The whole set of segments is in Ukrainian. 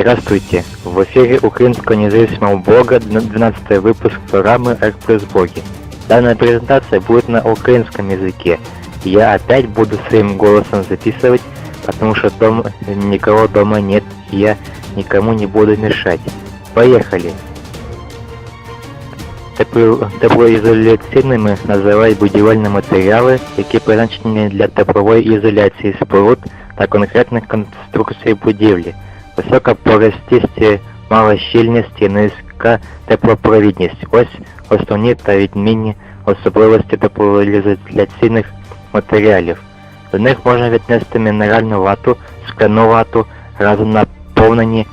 Здравствуйте! В эфире Украинского независимого блога 12 выпуск программы «Р плюс Боги». Данная презентация будет на украинском языке. Я опять буду своим голосом записывать, потому что дома, никого дома нет, и я никому не буду мешать. Поехали! Тепло- Теплоізоляційними називають будівельні матеріали, які призначені для теплової ізоляції споруд та конкретних конструкцій будівлі. Висока поростість, мала щільність і низька теплопровідність. Ось основні та відмінні особливості теплоізоляційних матеріалів. До них можна віднести мінеральну вату, скляну вату, разом наповнені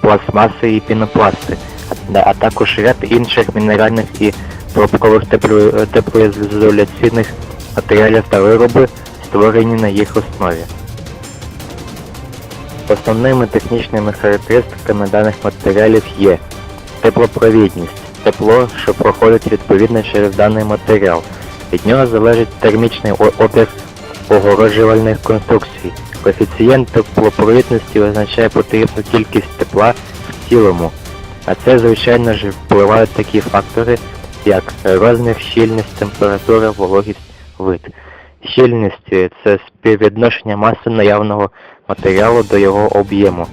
пластмаси і пінопласти, а також ряд інших мінеральних і пробкових теплоізоляційних матеріалів та вироби, створені на їх основі. Основними технічними характеристиками даних матеріалів є теплопровідність, тепло, що проходить відповідно через даний матеріал. Від нього залежить термічний опір огороджувальних конструкцій. Коефіцієнт теплопровідності означає потрібну кількість тепла в цілому, а це звичайно ж впливають такі фактори, як розмір, щільність, температура, вологість, вид. Щільність е, це співвідношення маси наявного матеріалу до його об'єму.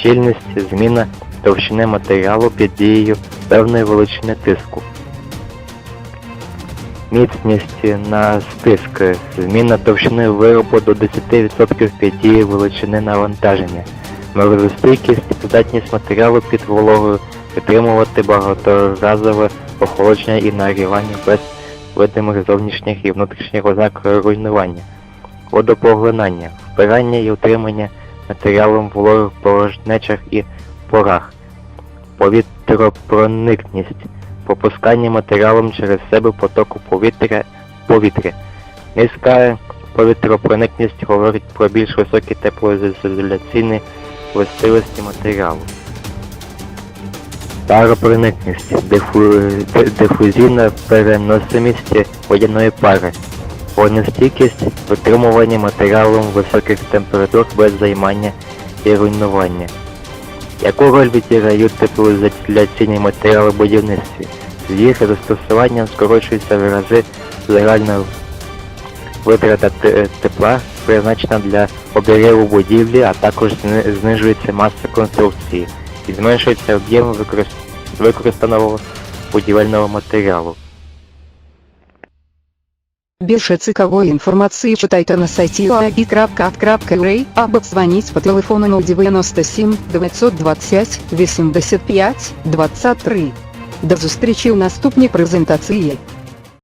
Щільність зміна товщини матеріалу під дією певної величини тиску. Міцність на стиск зміна товщини виробу до 10% під дією величини навантаження. Морозостійкість здатність матеріалу під вологою підтримувати багаторазове охолодження і нагрівання без видимих зовнішніх і внутрішніх ознак руйнування. Водопоглинання, впирання і утримання матеріалом в вологих порожнечах і порах. Повітропроникність, пропускання матеріалом через себе потоку повітря повітря. Низька повітропроникність говорить про більш високі теплоізоляційні властивості матеріалу. Паропроникність, дифу... дифузійна переносимість водяної пари. Вогнестійкість витримування матеріалом високих температур без займання і руйнування. Яку роль відіграють теплоізоляційні матеріали в будівництві? З їх застосуванням скорочується в рази загальна витрата тепла, призначена для обігріву будівлі, а також знижується маса конструкції і зменшується об'єм використ- використаного будівельного матеріалу. Більше цікавої інформації читайте на сайті oagi.at.ua або дзвоніть по телефону 097 920 85 23. До зустрічі у наступній презентації.